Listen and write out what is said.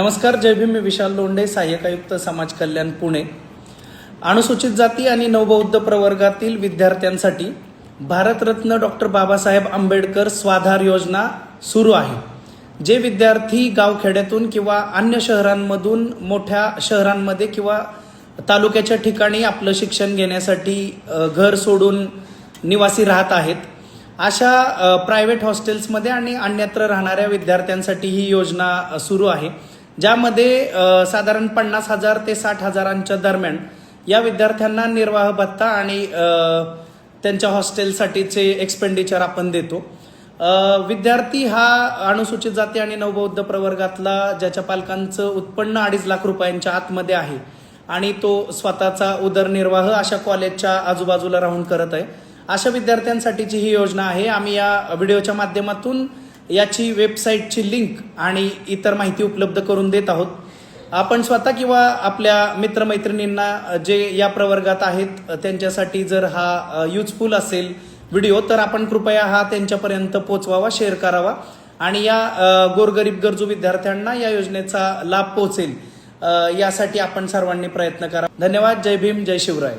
नमस्कार जय भीम. मी विशाल लोंढे सहाय्यक आयुक्त समाज कल्याण पुणे. अनुसूचित जाती आणि नवबौद्ध प्रवर्गातील विद्यार्थ्यांसाठी भारतरत्न डॉक्टर बाबासाहेब आंबेडकर स्वाधार योजना सुरू आहे. जे विद्यार्थी गावखेड्यातून किंवा अन्य शहरांमधून मोठ्या शहरांमध्ये किंवा तालुक्याच्या ठिकाणी आपलं शिक्षण घेण्यासाठी घर सोडून निवासी राहत आहेत. अशा प्रायव्हेट हॉस्टेल्समध्ये आणि अन्यत्र राहणाऱ्या विद्यार्थ्यांसाठी ही योजना सुरू आहे. ज्यामध्ये साधारण पन्नास हजार ते साठ हजारांच्या दरम्यान या विद्यार्थ्यांना निर्वाह भत्ता आणि त्यांच्या हॉस्टेलसाठीचे एक्सपेंडिचर आपण देतो. विद्यार्थी हा अनुसूचित जाती आणि नवबौद्ध प्रवर्गातला ज्याच्या पालकांचं उत्पन्न अडीच लाख रुपयांच्या आतमध्ये आहे आणि तो स्वतःचा उदरनिर्वाह अशा कॉलेजच्या आजूबाजूला राहून करत आहे. अशा विद्यार्थ्यांसाठीची ही योजना आहे. आम्ही या व्हिडिओच्या माध्यमातून याची वेबसाईटची लिंक आणि इतर माहिती उपलब्ध करून देत आहोत. आपण स्वतः किंवा आपल्या मित्रमैत्रिणींना जे या प्रवर्गात आहेत त्यांच्यासाठी जर हा युजफुल असेल व्हिडिओ तर आपण कृपया हा त्यांच्यापर्यंत पोचवावा शेअर करावा. आणि या गोरगरीब गरजू विद्यार्थ्यांना या योजनेचा लाभ पोहोचेल. यासाठी आपण सर्वांनी प्रयत्न करा. धन्यवाद. जय भीम. जय शिवराय.